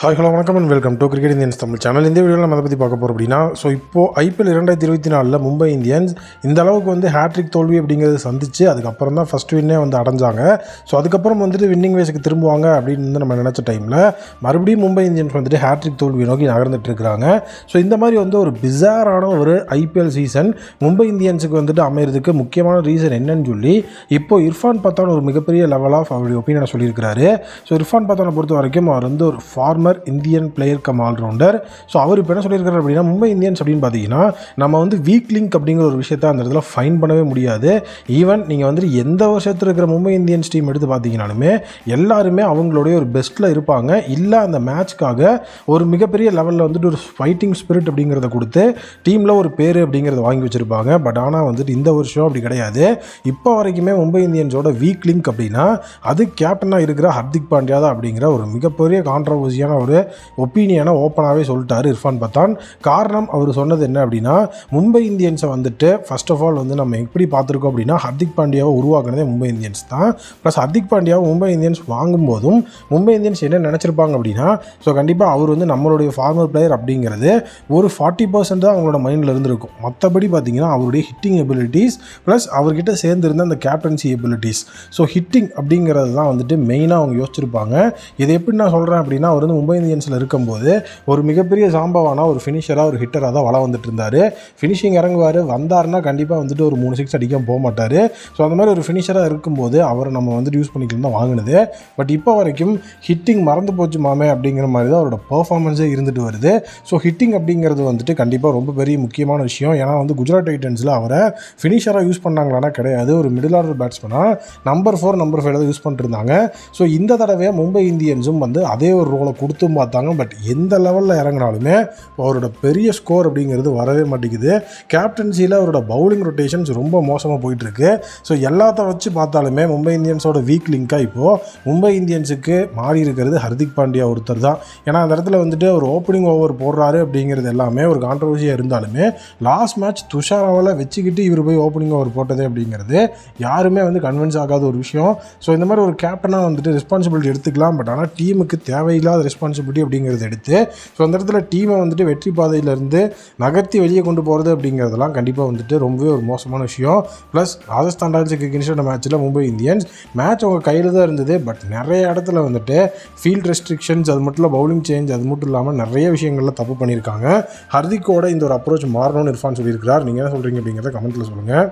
Hi hello வணக்கம் and welcome to cricket Indians Tamil channel இந்த வீடியோவில் நம்ம அதை பற்றி பார்க்க போகிறோம் அப்படின்னா ஸோ இப்போது ஐபிஎல் இரண்டாயிரத்தி இருபத்தி நாலில் மும்பை இந்தியன்ஸ் இந்த அளவுக்கு வந்து ஹேட்ரிக் தோல்வி அப்படிங்கிறது சந்திச்சு அதுக்கப்புறம் தான் ஃபஸ்ட் வின்னே வந்து அடைஞ்சாங்க. ஸோ அதுக்கப்புறம் வந்துட்டு வின்னிங் வேஸுக்கு திரும்புவாங்க அப்படின்னு வந்து நம்ம நினச்ச டைமில் மறுபடியும் மும்பை இந்தியன்ஸ் வந்துட்டு ஹேட்ரிக் தோல்வி நோக்கி நகர்ந்துட்டு இருக்கிறாங்க. ஸோ இந்த மாதிரி வந்து ஒரு பிஸாரான ஒரு ஐபிஎல் சீசன் மும்பை இந்தியன்ஸுக்கு வந்துட்டு அமையிறதுக்கு முக்கியமான ரீசன் என்னன்னு சொல்லி இப்போ இர்ஃபான் பத்தான் ஒரு மிகப்பெரிய லெவல் ஆஃப் அவருடைய ஒப்பீனியனை சொல்லியிருக்கிறாரு. ஸோ இர்ஃபான் பத்தானை பொறுத்த வரைக்கும் அவர் வந்து ஒரு form former Indian player cum allrounder so அவர் இப்போ என்ன சொல்லியிருக்காரு அப்படின்னா மும்பை இந்தியன்ஸ் அப்படின்னு பார்த்தீங்கன்னா நம்ம வந்து வீக் லிங்க் அப்படிங்கிற ஒரு விஷயத்த அந்த இடத்துல ஃபைன் பண்ணவே முடியாது. ஈவன் நீங்கள் வந்துட்டு எந்த வருஷத்தில் இருக்கிற மும்பை இந்தியன்ஸ் டீம் எடுத்து பார்த்தீங்கனாலுமே எல்லாருமே அவங்களுடைய ஒரு பெஸ்ட்டில் இருப்பாங்க. இல்லை அந்த மேட்ச்க்காக ஒரு மிகப்பெரிய லெவலில் வந்துட்டு ஒரு ஃபைட்டிங் ஸ்பிரிட் அப்படிங்கிறத கொடுத்து டீமில் ஒரு பேர் அப்படிங்கிறத வாங்கி வச்சுருப்பாங்க. பட் ஆனால் வந்துட்டு இந்த வருஷம் அப்படி கிடையாது. இப்போ வரைக்குமே மும்பை இந்தியன்ஸோட வீக் லிங்க் அப்படின்னா அது கேப்டனாக இருக்கிற ஹர்திக் பாண்டியா தான் அப்படிங்கிற ஒரு மிகப்பெரிய கான்ட்ரவர்சியான ஒரு ஒப்பீனியனை ஓப்பனாகவே சொல்லிட்டாரு இர்ஃபான் பத்தான். காரணம் அவர் சொன்னது என்ன அப்படின்னா மும்பை இந்தியன்ஸை வந்துட்டு ஃபர்ஸ்ட் ஆஃப் ஆல் வந்து நம்ம எப்படி பார்த்துருக்கோம் அப்படின்னா ஹர்திக் பாண்டியாவை உருவாக்குனதே மும்பை இந்தியன்ஸ் தான். ப்ளஸ் ஹர்திக் பாண்டியாவை மும்பை இந்தியன்ஸ் வாங்கும்போதும் மும்பை இந்தியன்ஸ் என்ன நினச்சிருப்பாங்க அப்படின்னா ஸோ கண்டிப்பாக அவர் வந்து நம்மளுடைய ஃபார்மர் பிளேயர் அப்படிங்கிறது ஒரு ஃபார்ட்டி பர்சன்ட் தான் அவங்களோட மைண்டில் இருந்திருக்கும். மற்றபடி பார்த்தீங்கன்னா அவருடைய ஹிட்டிங் எபிலிட்டிஸ் ப்ளஸ் அவர்கிட்ட சேர்ந்துருந்த அந்த கேப்டன்சி எபிலிட்டிஸ் ஸோ ஹிட்டிங் அப்படிங்கிறது தான் வந்துட்டு மெயினாக அவங்க யோசிச்சிருப்பாங்க. இது எப்படி நான் சொல்கிறேன் அப்படின்னா அவர் வந்து மும்பை இந்தியன்ஸில் இருக்கும்போது ஒரு மிகப்பெரிய சாம்பவானா ஒரு ஃபினிஷராக ஒரு ஹிட்டராக தான் வள வந்துட்டு இருந்தார். ஃபினிஷிங் இறங்குவார். வந்தாருன்னா கண்டிப்பாக வந்துட்டு ஒரு மூணு சிக்ஸ் அடிக்க போக மாட்டார். ஸோ அந்த மாதிரி ஒரு ஃபினிஷராக இருக்கும்போது அவரை நம்ம வந்துட்டு யூஸ் பண்ணிக்கலாம் தான் வாங்கினது. பட் இப்போ வரைக்கும் ஹிட்டிங் மறந்து போச்சு மாமே அப்படிங்கிற மாதிரி தான் அவரோட பர்ஃபார்மன்ஸே இருந்துட்டு வருது. ஸோ ஹிட்டிங் அப்படிங்கிறது வந்துட்டு கண்டிப்பாக ரொம்ப பெரிய முக்கியமான விஷயம். ஏன்னா வந்து குஜராத் டைட்டன்ஸில் அவரை ஃபினிஷராக யூஸ் பண்ணாங்களானா கிடையாது. ஒரு மிடில் ஆர்டர் பேட்ஸ்மனாக நம்பர் ஃபோர் நம்பர் ஃபைவ் தான் யூஸ் பண்ணிருந்தாங்க ஸோ இந்த தடவை மும்பை இந்தியன்ஸும் வந்து அதே ஒரு ரோலை கொடுத்தும் பார்த்தாங்க. பட் எந்த லெவலில் இறங்கினாலுமே அவரோட பெரிய ஸ்கோர் அப்படிங்கிறது வரவே மாட்டேங்குது. கேப்டன்சியில் அவரோட பவுலிங் ரொட்டேஷன்ஸ் ரொம்ப மோசமாக போயிட்டுருக்கு. ஸோ எல்லாத்த வச்சு பார்த்தாலுமே மும்பை இந்தியன்ஸோட வீக் லிங்காக இப்போது மும்பை இந்தியன்ஸுக்கு மாறி இருக்கிறது ஹர்திக் பாண்டியா ஒருத்தர் தான். ஏன்னா அந்த இடத்துல வந்துட்டு அவர் ஓப்பனிங் ஓவர் போடுறாரு அப்படிங்கிறது எல்லாமே ஒரு கான்ட்ரவர்சியாக இருந்தாலுமே லாஸ்ட் மேட்ச் துஷாராவில் வச்சுக்கிட்டு இவர் போய் ஓப்பனிங் ஓவர் போட்டது அப்படிங்கிறது யாருமே வந்து கன்வின்ஸ் ஆகாத ஒரு விஷயம். ஸோ இந்த மாதிரி ஒரு கேப்டனாக வந்துட்டு ரெஸ்பான்சிபிலிட்டி எடுத்துக்கலாம். பட் ஆனால் டீமுக்கு தேவையில்லாத ரெஸ்பான்சிபிலிட்டி அப்படிங்கிறது எடுத்து ஸோ அந்த இடத்துல டீமை வந்துட்டு வெற்றி பாதையிலேருந்து நகர்த்தி வெளியே கொண்டு போகிறது அப்படிங்கிறதெல்லாம் கண்டிப்பாக வந்துட்டு ரொம்பவே ஒரு மோசமான விஷயம். ப்ளஸ் ராஜஸ்தான் ராயல்ஸுக்கு எகென்ஸ்டான மேட்ச்சில் மும்பை இந்தியன்ஸ் மேட்ச் அவங்க கையில் தான் இருந்தது. பட் நிறைய இடத்துல வந்துட்டு ஃபீல்ட் ரெஸ்ட்ரிக்ஷன்ஸ் அது மட்டும் இல்லை பவுலிங் சேஞ்ச் அது மட்டும் இல்லாமல் நிறைய விஷயங்கள்ல தப்பு பண்ணியிருக்காங்க. ஹர்திக்கோட இந்த ஒரு அப்ரோச் மாறணும்னு இர்ஃபான் சொல்லியிருக்கிறார். நீங்கள் என்ன சொல்கிறீங்க அப்படிங்கிறத கமெண்ட்டில் சொல்லுங்கள்